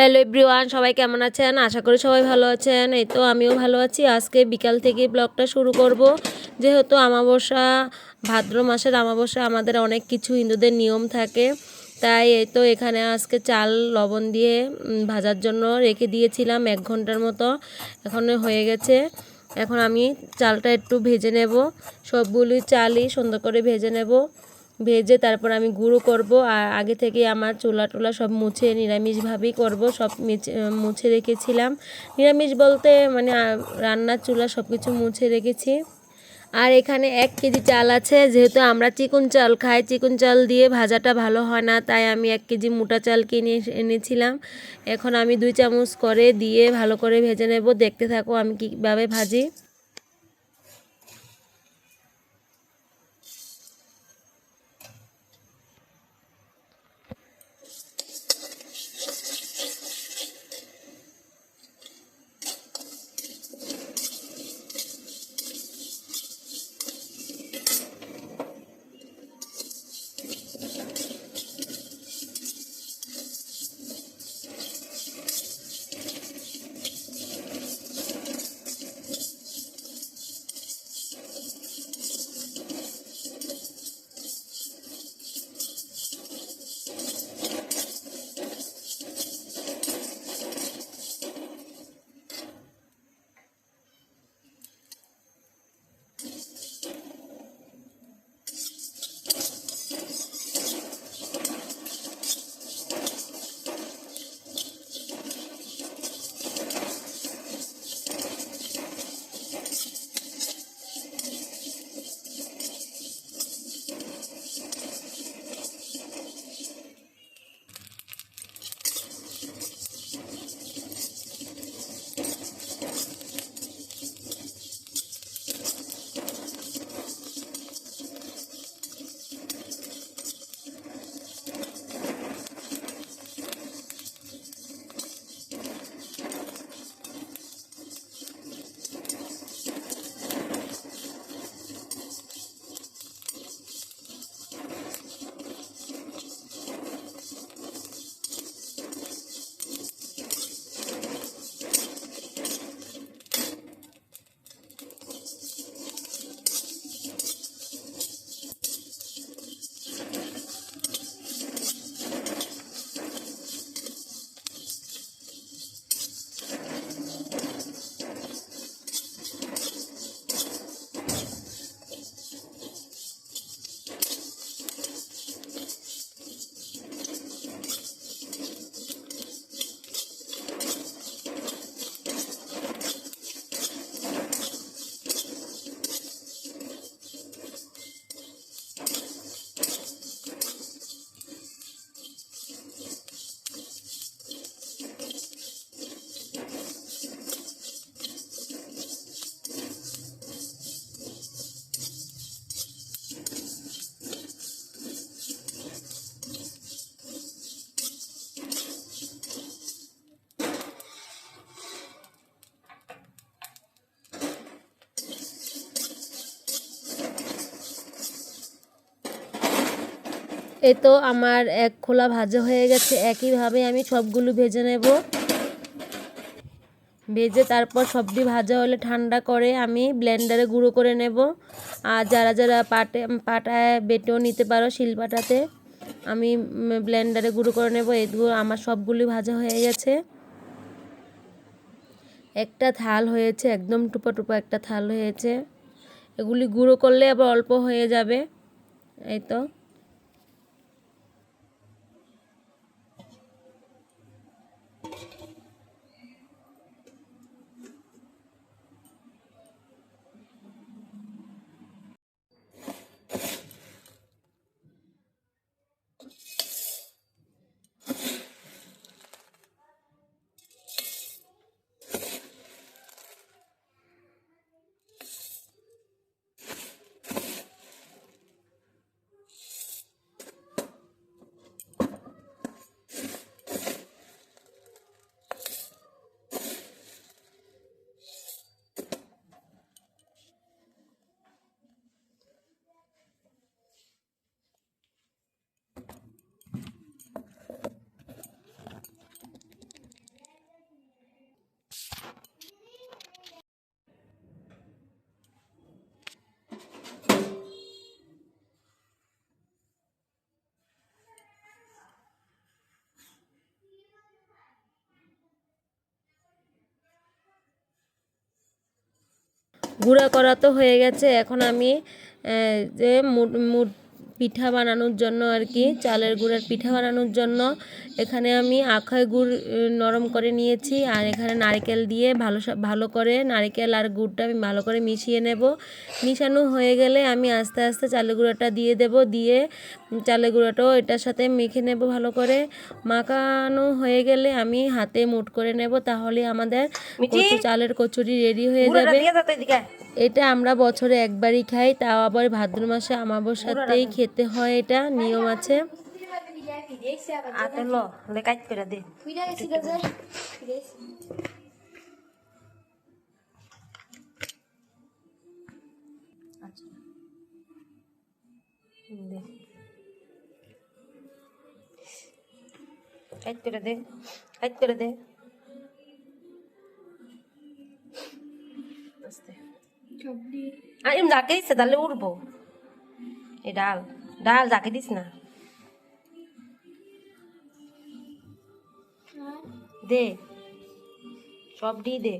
Hello everyone সবাই কেমন আছেন? আশা করি সবাই ভালো আছেন। এই তো আমিও ভালো আছি। আজকে বিকাল থেকে ব্লগটা শুরু করব। যেহেতু আমাবস্যা, ভাদ্র মাসের আমাবস্যা, আমাদের অনেক কিছু হিন্দুদের নিয়ম থাকে। তাই এই তো এখানে আজকে চাল, লবণ দিয়ে ভাজার জন্য রেখে দিয়েছিলাম এক ঘণ্টার মতো। এখন হয়ে গেছে। এখন আমি চালটা একটু ভেজে নেব। সবগুলি চালই সুন্দর করে ভেজে নেব। ভেজে তারপর আমি গুঁড়ো করব। আর আগে থেকে আমার চুলা টুলা সব মুছে নিরামিষভাবেই করব। সব মিছে- রেখেছিলাম। নিরামিষ বলতে মানে রান্নার চুলা সব কিছু মুছে রেখেছি। আর এখানে এক কেজি চাল আছে। যেহেতু আমরা চিকন চাল খাই, চিকন চাল দিয়ে ভাজাটা ভালো হয় না, তাই আমি এক কেজি মোটা চাল কিনে এনেছিলাম। এখন আমি দুই চামচ করে দিয়ে ভালো করে ভেজে নেব। দেখতে থাকো আমি কীভাবে ভাজি। এই তো আমার এক খোলা ভাজা হয়ে গেছে। একইভাবে আমি সবগুলো ভেজে নেব। ভেজে তারপর সবটি ভাজা হলে ঠান্ডা করে আমি ব্লেন্ডারে গুঁড়ো করে নেব। আর যারা যারা পাটে, পাটায় বেটেও নিতে পারো শিলপাটাতে আমি ব্লেন্ডারে গুঁড়ো করে নেব। এগুলো আমার সবগুলি ভাজা হয়ে গেছে। একটা থাল হয়েছে, একদম টুপা টুপা একটা থাল হয়েছে। এগুলি গুঁড়ো করলে আবার অল্প হয়ে যাবে। এই তো। গুঁড়া করা তো হয়ে গেছে। এখন আমি যে মুড পিঠা বানানোর জন্য আর কি চালের গুঁড়ের পিঠা বানানোর জন্য। এখানে আমি আখায় গুড় নরম করে নিয়েছি আর এখানে নারকেল দিয়ে ভালো ভালো করে নারকেল আর গুড়টা আমি ভালো করে মিশিয়ে নেব। মিশানো হয়ে গেলে আমি আস্তে আস্তে চালের গুঁড়োটা দিয়ে দেব দিয়ে চালের গুঁড়োটাও এটার সাথে মেখে নেব ভালো করে। মাখানো হয়ে গেলে আমি হাতে মুট করে নেব তাহলে আমাদের কচু চালের কচুরি রেডি হয়ে যাবে। এটা আমরা বছরে একবারই খাই তাও আবার ভাদ্র মাসে আমাবস্যাতেই খেতে হয় এটা, নিয়ম আছে। le কাট করে দে। আচ্ছা দে, কাট করে দে। যাকে তাহলে উঠবো এই ডাল। ডাল যাকে দিস না দে সব ডি দে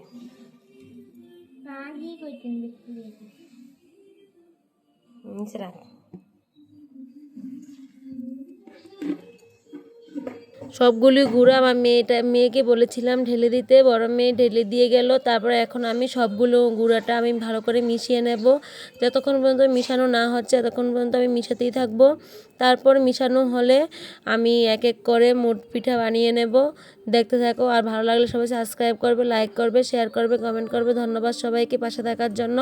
নিচে সবগুলি গুঁড়ো আমার মেয়েটা, মেয়েকে বলেছিলাম ঢেলে দিতে, বড় মেয়ে ঢেলে দিয়ে গেল। তারপরে এখন আমি সবগুলো গুঁড়াটা আমি ভালো করে মিশিয়ে নেব। যতক্ষণ পর্যন্ত মিশানো না হচ্ছে, ততক্ষণ পর্যন্ত আমি মিশাতেই থাকব। তারপর মিশানো হলে আমি এক এক করে মোট পিঠা বানিয়ে নেব। দেখতে থাকো, আর ভালো লাগলে সবাই সাবস্ক্রাইব করবে লাইক করবে শেয়ার করবে কমেন্ট করবে। ধন্যবাদ সবাইকে পাশে থাকার জন্য।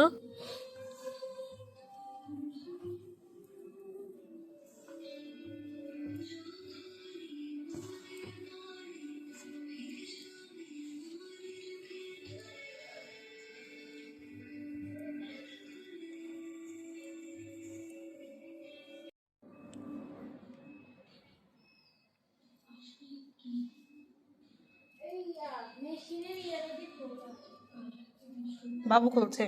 বাবু খুলছে।